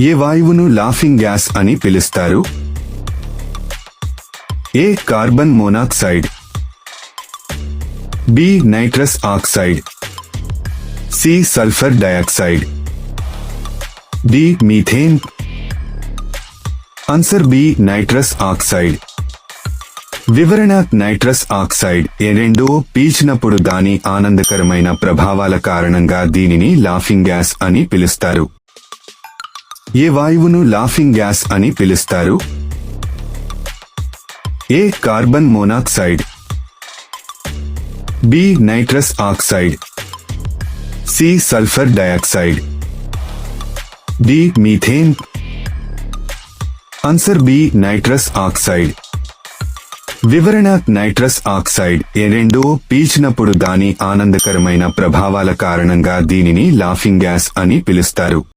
ఏ వాయువును laughing gas అని పిలుస్తారు? A carbon monoxide? B nitrous oxide. C sulphur dioxide. D methane. Answer B nitrous oxide. వివరణ nitrous oxide ఏ రెండో పీల్చినప్పుడు దాని ఆనందకరమైన ప్రభావాల కారణంగా దీనిని లాఫింగ్ గ్యాస్ అని పిలుస్తారు. ఏ వాయువును లాఫింగ్ గ్యాస్ అని పిలుస్తారు? A carbon monoxide? B nitrous oxide. C sulphur dioxide. D methane. Answer B nitrous oxide. వివరణ నైట్రస్ ఆక్సైడ్ ఏ రెండో పీల్చినప్పుడు దాని ఆనందకరమైన ప్రభావాల కారణంగా దీనిని లాఫింగ్ గ్యాస్ అని పిలుస్తారు.